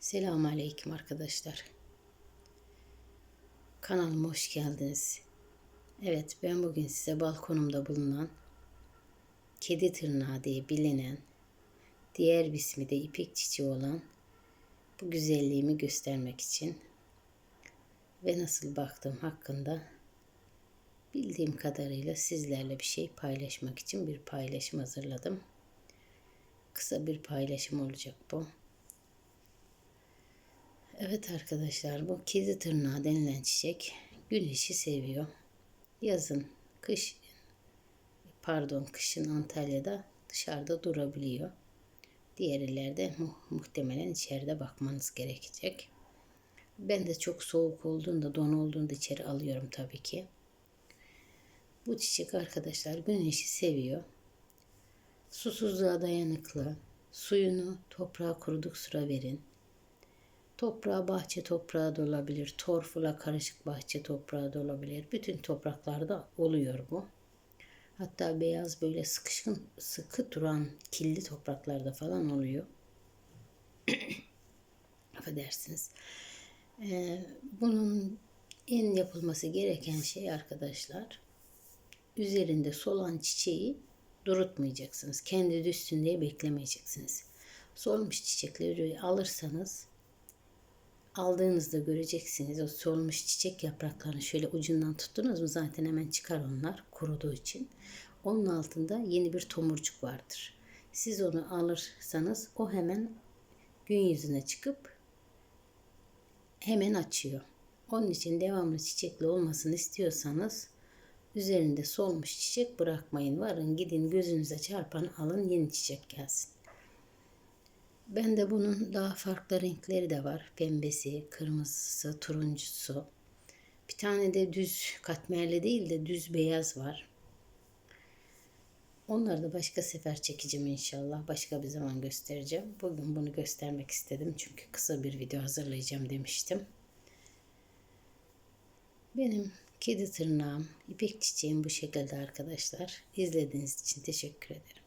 Selamun Aleyküm arkadaşlar. Kanalıma hoş geldiniz. Evet ben bugün size balkonumda bulunan kedi tırnağı diye bilinen diğer ismi de ipek çiçeği olan bu güzelliğimi göstermek için ve nasıl baktığım hakkında bildiğim kadarıyla sizlerle bir şey paylaşmak için bir paylaşım hazırladım. Kısa bir paylaşım olacak bu. Evet arkadaşlar bu kedi tırnağı denilen çiçek güneşi seviyor. Yazın, kış pardon kışın Antalya'da dışarıda durabiliyor. Diğer illerde mu- muhtemelen içeride bakmanız gerekecek. Ben de çok soğuk olduğunda, don olduğunda içeri alıyorum tabii ki. Bu çiçek arkadaşlar güneşi seviyor. Susuzluğa dayanıklı. Suyunu toprağa kuruduk sıra verin. Toprağı bahçe toprağı da olabilir. Torfla karışık bahçe toprağı da olabilir. Bütün topraklarda oluyor bu. Hatta beyaz böyle sıkışkın sıkı duran killi topraklarda falan oluyor. Affedersiniz. Ee, bunun en yapılması gereken şey arkadaşlar üzerinde solan çiçeği durutmayacaksınız. Kendi düşsün diye beklemeyeceksiniz. Solmuş çiçekleri alırsanız aldığınızda göreceksiniz o solmuş çiçek yapraklarını şöyle ucundan tuttunuz mu zaten hemen çıkar onlar kuruduğu için. Onun altında yeni bir tomurcuk vardır. Siz onu alırsanız o hemen gün yüzüne çıkıp hemen açıyor. Onun için devamlı çiçekli olmasını istiyorsanız üzerinde solmuş çiçek bırakmayın. Varın gidin gözünüze çarpan alın yeni çiçek gelsin. Ben de bunun daha farklı renkleri de var. Pembesi, kırmızısı, turuncusu. Bir tane de düz katmerli değil de düz beyaz var. Onları da başka sefer çekeceğim inşallah. Başka bir zaman göstereceğim. Bugün bunu göstermek istedim. Çünkü kısa bir video hazırlayacağım demiştim. Benim kedi tırnağım, ipek çiçeğim bu şekilde arkadaşlar. İzlediğiniz için teşekkür ederim.